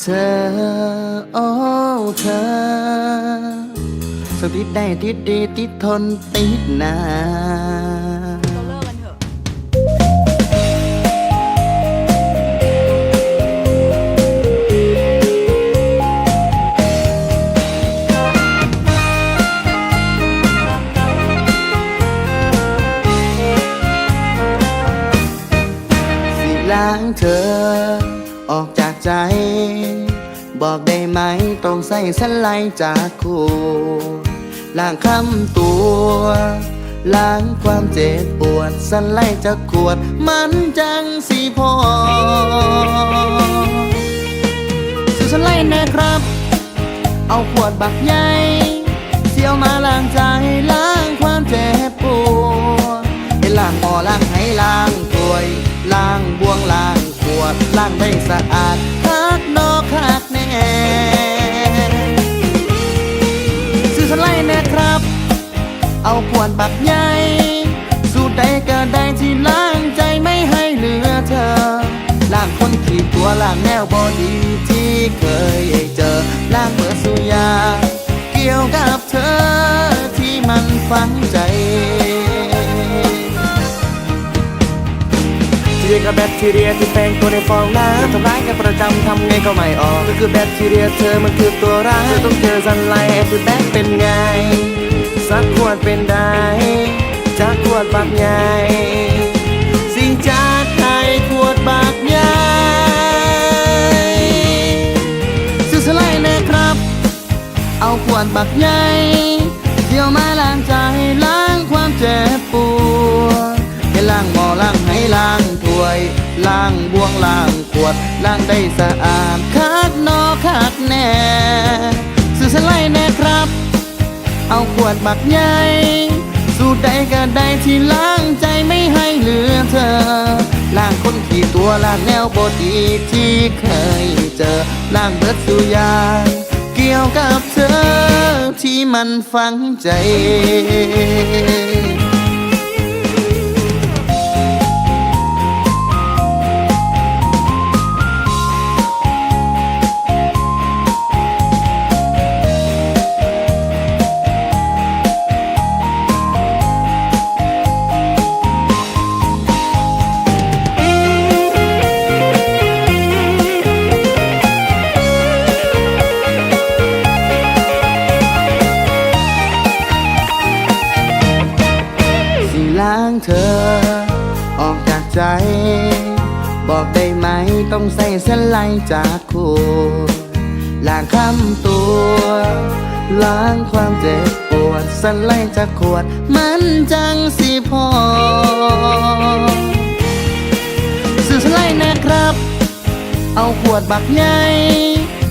เธอโอ้เธอสติดได้ติดดีติดทนติดนานเราเลิกกันเถอะ สิล้างเธอ ออกจากใจ บอกได้ไหมต้องใส่สันไลจากคู่ล้างคำตัว ล้างความเจ็บปวดสันไลจากขวด มันจังสีพอสื่อสไลนะครับ เอาขวดบักใหญ่เสียวมาล้างใจล้างความเจ็บปวดให้ล้างหมอล้างให้ล้างถ้วยล้างบวงล้างางได้สะอาดคักนอกคักแน่ซื้อสไลด์แน่ครับ เอาขวดบักใหญ่สูตรใดก็ได้ที่ล้างใจไม่ให้เหลือเธอล้างคนขีดตัวล้างแนวบอดีที่เคยเจอล้างเมื่อสุยา เกี่ยวกับเธอที่มันฝังใจ กับแบคทีเรียที่แฝงตัวในฟองน้ำทำร้ายกันประจำทำไงก็ไม่ออกก็คือแบคทีเรียเธอมันคือตัวร้ายเธอต้องเจอสันไลท์คือแบคเป็นไง สักขวดเป็นได้จากขวดบักใหญ่สิ่งจากไทยขวดบักใหญ่ซื้อสไลด์นะครับ เอาขวดบักใหญ่เที่ยวมาล้างใจล้างความเจ็บปวดให้ล้างหมอล้างให้ล้าง วยล้างบวงล้างขวดล้างได้สะอาดคักนอคักแน่ซื้อสไลด์แน่ครับ เอาขวดบักใหญ่สูตรใดก็ได้ที่ล้างใจไม่ให้เหลือเธอล้างคนขี่ตัวล้างแนวบดีที่เคยเจอล้างเบิดสุยาเกี่ยวกับเธอที่มันฝังใจ ล้างเธอ ออกจากใจ บอกได้ไหมต้องใส่เส้นไลจากคู่ล้างคำตัว ล้างความเจ็บปวดสไลจากขวด มันจังสิพอสื่อสไลด์นะครับ เอาขวดบักใหญ่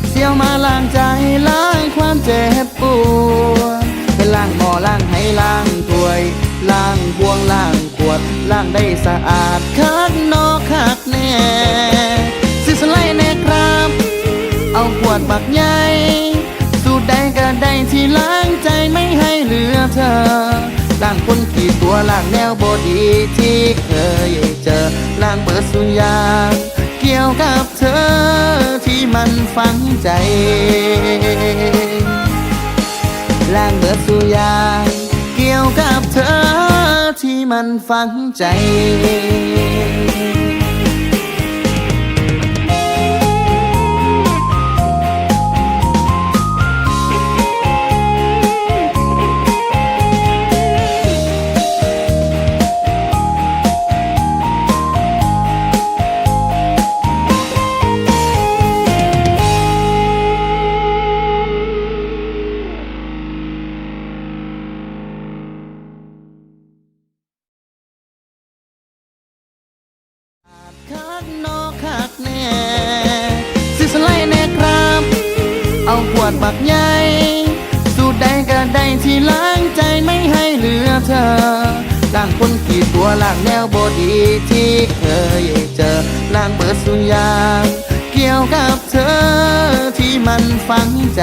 เสียวมาล้างใจล้างความเจ็บปวด อาดคักนอคักแน่สิสไลแน่ครับ เอาขวดบักใหญ่สูตรใดก็ได้ที่ล้างใจไม่ให้เหลือเธอล้างคนขี่ตัวล้างแนวบดีที่เคยเจอล้างเบิดสุยางเกี่ยวกับเธอที่มันฝังใจ มันฝังใจ กใหญ่สูตรใดก็ได้ที่ล้างใจไม่ให้เหลือเธอล้างคนขี่ตัวล้างแนวบดีที่เคยเจอล้างเปิดสุอยางเกี่ยวกับเธอที่มันฝังใจ